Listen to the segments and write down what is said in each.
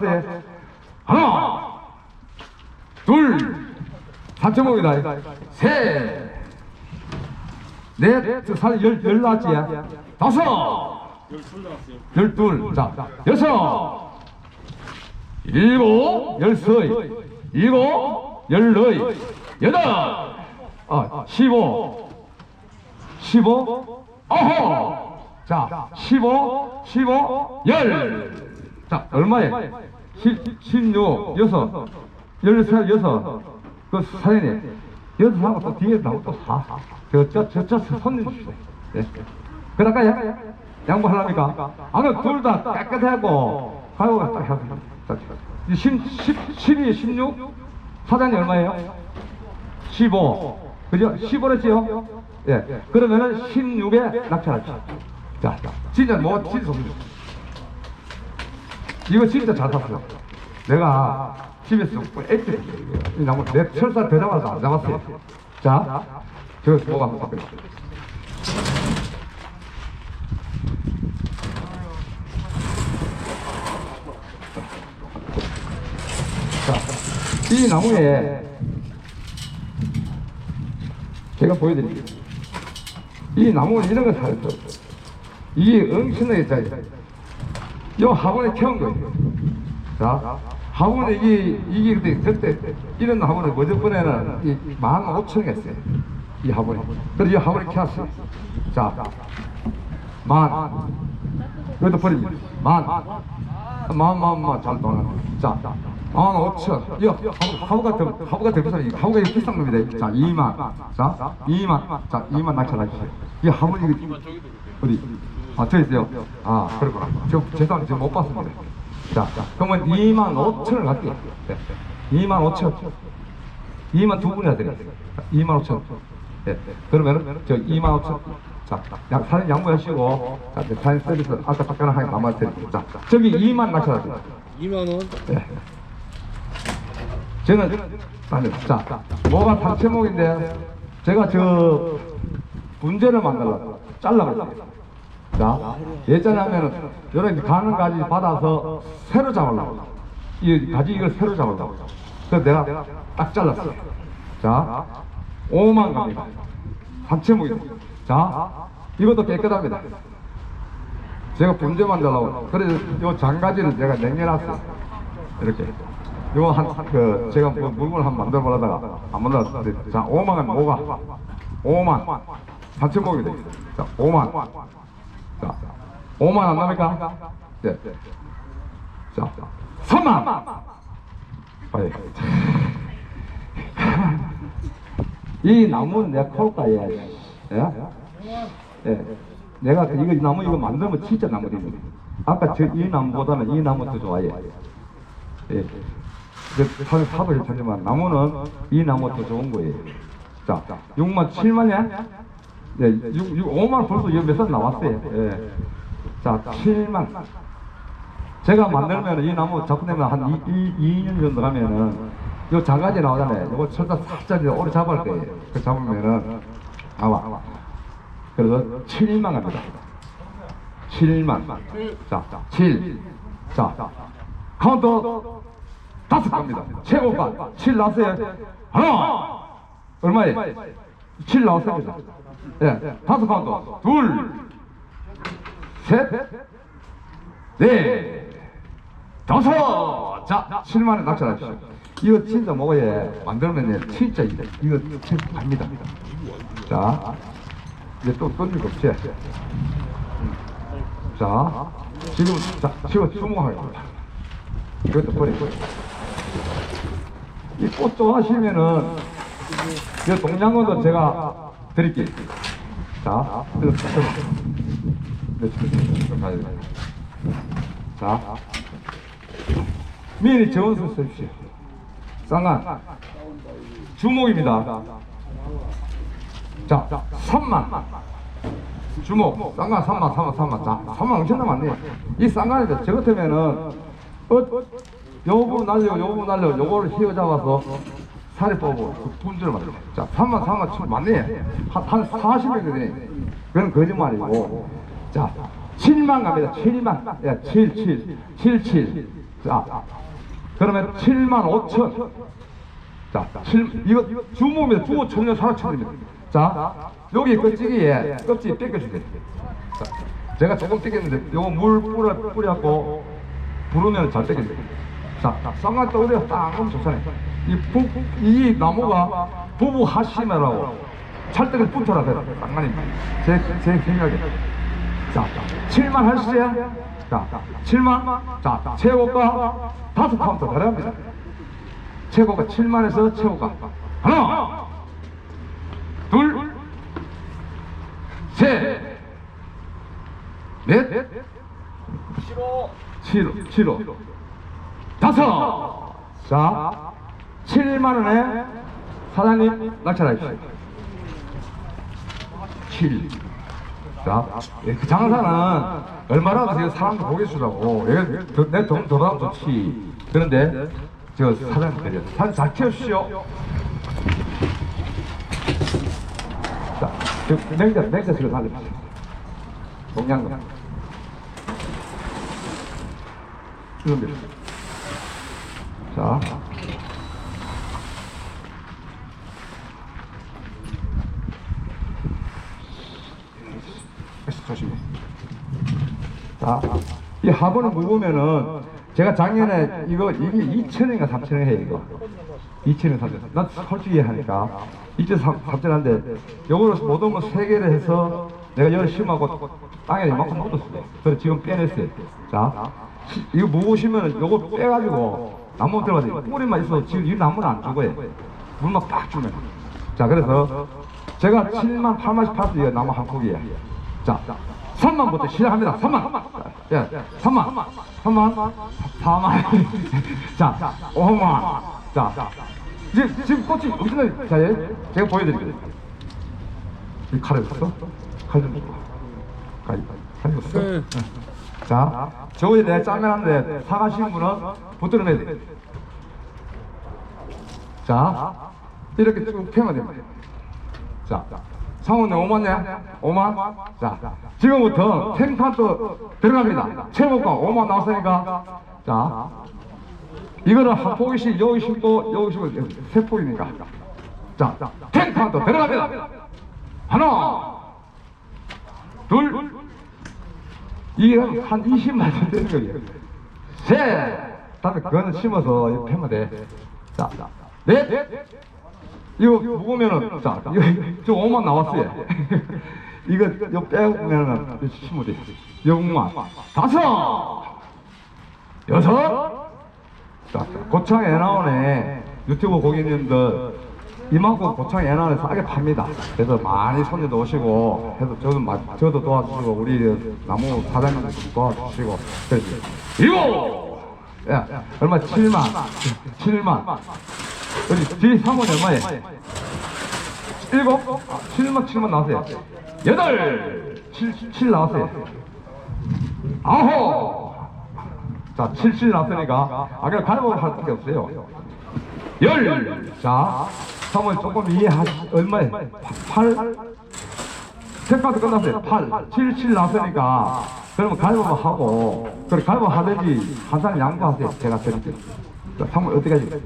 네. 하나, 둘, 3.5이다. 셋, 넷, 살 열, 열 나왔지? 다섯, 열둘, 자, 여섯, 일곱, 열서이, 일곱, 열너이, 여덟, 아, 십오, 십오, 어허, 자, 십오, 십오, 열. 자, 얼마에? 십, 십육, 여섯, 열세, 여섯, 그 사연이 여섯 하고 또 뒤에 나오고 또 사. 저, 저, 저, 저, 손님 주시네. 예. 그럴까요? 양보하랍니까? 아무 둘다 깨끗하고, 가요가 딱 하고. 자, 이 십, 십, 십이, 십육? 사장이 얼마예요? 15. 그죠? 15랬지요? 예. 그러면은 16에 낙찰하죠. 자, 자. 진짜 뭐, 진짜 섭니다. 이거 진짜 잘 샀어요. 내가 집에서 이 나무 내 철사 더 잡아서 안 잡았어요. 자, 저 뭐가 한번 볼게요. 자, 이 나무에 제가 보여드릴게요. 이 나무는 이런 거 없어요. 이게 엄청나게 짜요. 요 학원에 태운 거예요. 자, 학원에 이게, 이게 그때, 그때, 이런 학원에 뭐저번에는 이만 오천 했어요. 이 학원에. 그래서 이 학원에 켰어요. 자, 만. 그것도 버립니다. 만. 만, 만, 만, 잘 도는. 자, 만 오천. 이 하부가 더, 하부가 더 비싸요. 이거 비싼 겁니다. 자, 이만. 자, 이만. 자, 이만 낙찰하십시오. 이 학원이 어디? 아, 저 있어요. 아, 그렇구나. 저, 죄송합니다. 지금 못 봤습니다. 자, 그러면 2만 5천을 갈게요. 네. 2만 5천. 2만 두 분이나 드려요. 2만 5천. 네. 그러면은, 저 2만 5천. 자, 양, 사진 양보하시고, 자, 네, 사진 서비스, 아까 잠깐 하게 남아드릴게요. 자, 저기 2만 낙찰하세요. 2만 원. 네. 저는 아니 자 뭐가 단체목인데 제가 저 문제를 만들라고 잘라버렸어요. 자 예전에 하면은 이런 가는 가지 받아서 새로 잡으려고 이 가지 이걸 새로 잡으려고 그래서 내가 딱 잘랐어요. 자 5만 갑니다. 단체목입니다. 자 이것도 깨끗합니다. 제가 분재 만들라고 그래서 요 장가지는 제가 냉겨놨어요. 이렇게. 이거 한, 그, 제가 뭐 물건을 한 만들어 보려다가 안 만들었는데, 자, 5만원 뭐가? 5만. 4천목이 돼. 자, 5만. 자, 5만 안 납니까? 네. 자, 3만. 빨리. 이 나무는 내가 콜까예. 예? 예. 내가 그 이거 나무 이거 만들면 진짜 나무입니다. 아까 저 이 나무보다는 이 나무 더 좋아해. 예. 그 사- 삽을 찾지만 나무는 이 나무 더 좋은 거예요. 자, 6만 7만이야? 네, 6, 6, 5만 벌써 이거 몇살 나왔어요. 예. 자, 7만. 제가 만들면 이 나무 작품되면 한 2, 2, 2년 정도 가면은 요 장가지 나오잖아요. 요거 철사 살짝 오래 잡을 거예요. 그 잡으면은 아마 그래서 7만 갑니다. 7만. 자, 7. 자, 카운터 다섯 갑니다. 최고가 7 나왔어요. 하나. 얼마에? 7 나왔습니다. 예, 다섯 카운터. 둘. 셋. 넷. 다섯. 자, 7만원 낙찰하십시오. 이거 진짜 먹어야 만들면 진짜 이거 이거 갑니다. 자, 이제 또 던질 거 없지? 자, 지금 자, 지금 주목하겠습니다. 이것도 버리고. 이 꽃 좋아하시면은 이 동양원도 제가 드릴게요. 자. 자, 미리 정원수 써주십시오. 쌍안 주목입니다. 자, 3만. 주목, 쌍간 3만, 3만, 3만. 자, 3만 엄청나 많네. 이 쌍간인데, 저 같으면은, 어, 요 부분 날려, 요 부분 날려, 요거를 휘어잡아서 살을 뽑고 분주를 만들어. 자, 3만, 3만 참 많네. 한, 한 40명 되네. 그건 거짓말이고. 자, 7만 갑니다. 7만. 야, 7, 7, 7, 7. 자, 그러면 7만 5천. 자, 7, 이거 주모입니다. 주모 천년 사라천입니다. 자, 여기 껍질기에 껍질 뺏겨주세요. 자, 제가 조금 뺏겼는데, 요거 물 뿌려, 뿌려갖고, 부르면 잘 뺏겨져요. 자, 쌍화 떠오려 딱 하면 좋잖아요. 이, 부, 이 나무가 부부 하시메라고 찰떡을 붙어라 그래. 쌍관님. 제, 제 생각에. 자, 7만 하시죠? 자, 7만. 자, 최고가 다섯 카운트 들어갑니다. 최고가 7만에서 최고가 하나, 둘, 셋, 넷, 칠호, 칠호, 다섯. 자, 7만 원에 사장님 낙찰하십시오. 7. 자, 예, 그 장사는 얼마라도 지금 사람도 보겠수라고. 내돈 돌아가면 좋지. 그런데 저 사장님들이 사장 잘 키워주시오. 자, 저 냉자, 냉자실로 살려주세요. 동양금. 이겁니 다. 자. 조심해. 자, 이 화분을 묵으면은 제가 작년에 이거 이게 2천원인가 3천원 해요 이거. 2천원 3천원. 난 솔직히 하니까 2천 3천원인데 요거를 모든 거세 개를 해서 내가 열심히 하고 땅에 이만큼 묻었어요. 그래서 지금 빼냈어요. 자, 시- 이거 묵으시면 요거 빼가지고 나무 들어가서 뿌리만 있어도 지금 이 나무는 안 죽어요. 물만 빡 주면. 자, 그래서 제가 7만 8만씩 팔았어요. 나무 한 포기에. 자, 3만부터 시작합니다. 3만. 예, 3만. 3만. 4만. 자, 5만. 자, 지금, 지금 꽃이 엄청나게, 자, 예, 제가 보여드릴게요. 이 칼을 썼어? 칼좀 줘. 칼, 칼 썼어? 네. 자, 저거에 내가 짜면 한데 사가시는 분은 붙들어내야 돼. 자, 이렇게 쭉 펴면 됩니다. 자, 상훈이 5만냐? 5만? 자, 지금부터 생판도 들어갑니다. 최고가 5만 나왔으니까, 자, 이거는 한 포기씩 여기 심고 여기 심고 세 포기니까. 자, 탱판도 들어갑니다. 하나, 둘, 이게 한 20만 원 되는 거예요. 셋, 다음에 그거는 심어서 이거 패면 돼. 자, 넷, 이거 묵으면은 자 이거 저 5만 나왔어요. 이거 이거 빼면은 돼. 6만. 다섯! 여섯! 자 고창 애 나오네 유튜브 고객님들 이만큼 고창 애 나오네 싸게 팝니다. 그래서 많이 손님도 오시고 해서 저도 마, 저도 도와주시고 우리 나무 사장님도 도와주시고 그래서 이거! 야 얼마? 7만. 7만 여기 뒤 상원 얼마에? 일곱? 아, 7만 7만 나왔어요. 여덟! 7, 7 나왔어요. 아홉! 자, 7, 7 나왔으니까, 아, 그냥 가위바위보 할 수밖에 없어요. 열! 자, 상원 조금 이해하시, 얼마에? 8? 색깔도 끝났어요. 8, 7, 7 나왔으니까, 그러면 가위바위보 하고, 그래, 가위바위보 하든지, 한 사람 양보하세요. 제가 드릴게요. 자, 상원 어떻게 하지?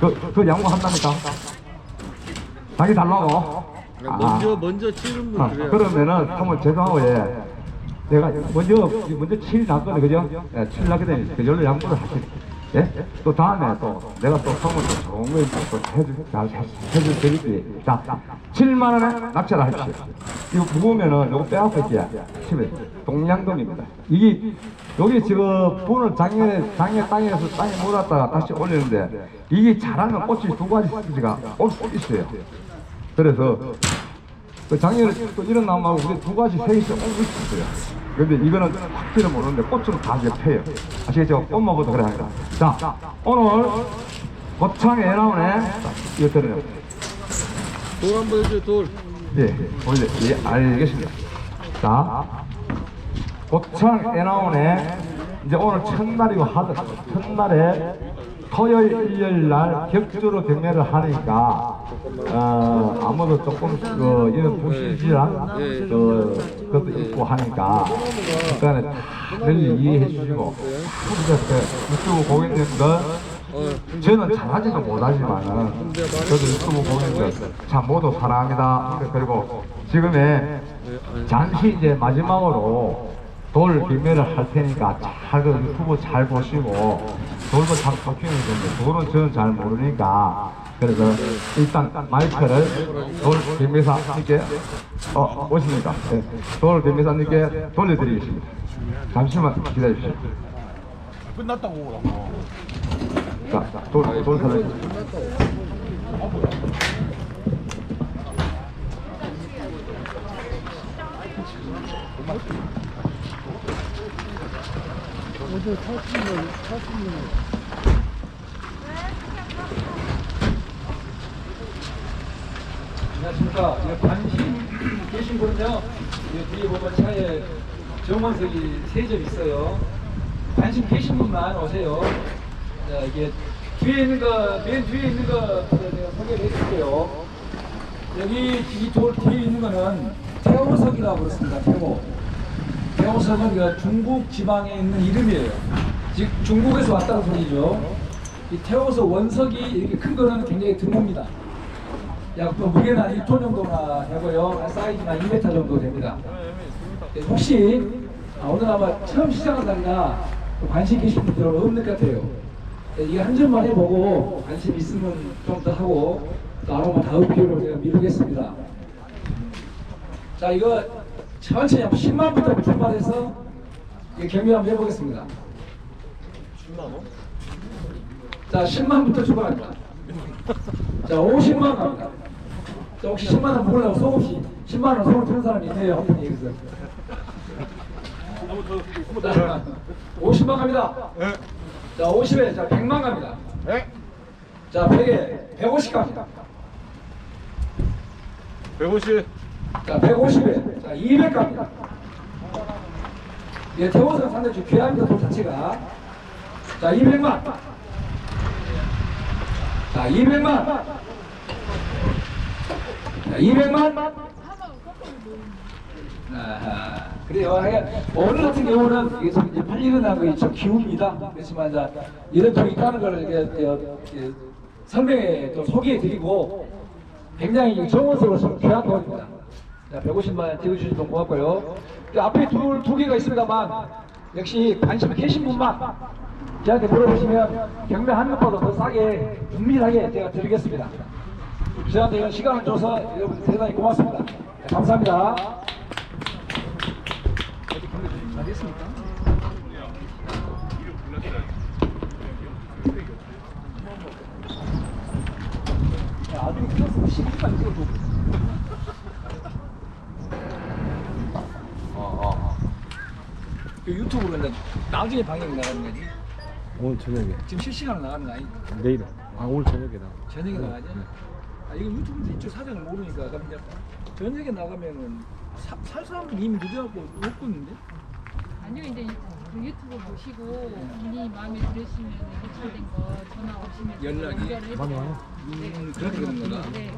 그, 그 양보 한다니까? 자기 달라고? 먼저 먼저 치는 아, 분 그래요. 그러면은 한번 죄송하고 예. 내가 먼저 먼저 7 났거든 그죠? 예, 7 나게 되니 그 열로 양보를 하시. 예? 또 다음에 또 내가 또 선물 또 좋은 거또 해줄 잘 해- 해줄 드릴게. 자, 7만 원에 낙찰을 하십시오. 이거 무거우면은 요거 빼앗고 있지야. 치면 동양동입니다. 이게 여기 지금 분을 작년에 작년 땅에서 땅에 몰았다가 다시 올리는데 이게 자라면 꽃이 두 가지 시기가 올 수 있어요. 그래서 그 작년에 또 이런 나무하고 우리 두 가지 세 개씩 오고 있었어요. 근데 이거는 확실히 모르는데 꽃은 다 펴요. 아시겠죠? 꽃 먹어도 그래. 자, 오늘 고창에 나오네. 이거 들어요. 돌 한 번 해줘 돌. 예, 올려. 예, 알겠습니다. 자, 고창 에나온에 이제 오늘 첫날이고 하드 첫날에 토요일 일요일 날 격주로 경매를 하니까 어 아무도 조금 그 이런 부실질한 그 것도 있고 하니까 다늘 이해해 주시고 이렇게 유튜브 고객님들 어, 저는 잘하지도 못하지만은 저도 유튜브 고객님들 참 모두 사랑합니다. 그리고 지금에 잠시 이제 마지막으로 돌 비매를 할 테니까 잘그 유튜브 잘 보시고 돌도 참 바뀌는 건데 돌은 저는 잘 모르니까 그래서 일단 마이크를 돌 비매사님께 어, 어 오십니까? 네. 돌 비매사님께 돌려드리겠습니다. 잠시만 기다리십시오. 끝났다고. 자, 돌, 돌 사 람. 안녕하십니까. 예, 관심 계신 분은요, 예, 뒤에 보면 차에 정원석이 세 점 있어요. 관심 계신 분만 오세요. 자, 이게 뒤에 있는 거, 맨 뒤에 있는 거 제가 소개를 해드릴게요. 여기 이돌 뒤에 있는 거는 태호석이라고 그렇습니다. 태호. 태호석은 그 중국 지방에 있는 이름이에요. 즉 중국에서 왔다는 소리죠. 이 태호석 원석이 이렇게 큰 거는 굉장히 드뭅니다. 약뭐 무게는 한 1톤 정도나 되고요. 한 사이즈는 2m 정도 됩니다. 예, 혹시 아, 오늘 아마 처음 시작한 날이나 또 관심 계신 분들은 없는 것 같아요. 예, 이게 한 점만 해보고 관심 있으면 좀 더 하고 또안 오면 다음 기회로 제가 미루겠습니다. 자 이거 천천히 한번 10만부터 출발해서 이게 경기 한번 해보겠습니다. 10만 자 10만부터 출발합니다. 자, 50만 갑니다. 자, 혹시 10만 원 먹으려고 속 없이 10만 원 속을 트는 사람이 있네요. 한 분이 여기서. 자, 50만 갑니다. 자, 50에 자, 100만 갑니다. 자, 100에 150 갑니다. 150. 자, 150에 자, 200 갑니다. 예, 태워서 상당히 좀 귀합니다. 돌 자체가. 자, 200만. 자, 200만. 자, 200만. 아하, 그래요. 하여간 오늘 같은 경우는 계속 이제 팔리는 좀 기웁니다. 그렇지만 이제 이런 쪽이 있다는 걸 이렇게, 어, 이렇게 설명해 또 소개해 드리고 굉장히 정원적으로 귀한 거입니다. 자, 150만 찍어주셔서 고맙고요. 그 앞에 두, 두 개가 있습니다만 역시 관심 계신 분만 저한테 물어보시면 경매 한 것보다 더 싸게 은밀하게 제가 드리겠습니다. 저한테 이런 시간을 줘서 여러분 대단히 고맙습니다. 네, 감사합니다. 아들이 키웠으면 10분만 찍어줘. 유튜브로 이제 나중에 방영이 나가는 거지. 오늘 저녁에. 지금 실시간으로 나가는 거 아니? 내일. 아, 오늘 저녁에 나. 저녁에 나가냐? 아 이거 유튜브에서 이쪽 사정을 모르니까 그럼 이제 저녁에 나가면은 사, 살 사람들 이미 늦어갖고 못 끊는데? 아니요 이제 그 유튜브 보시고 본인이 마음에 들으시면 개찰된 거 전화 오시면 연락이? 연결을 많이 와요? 네. 음, 그렇게 되는 거다. 네.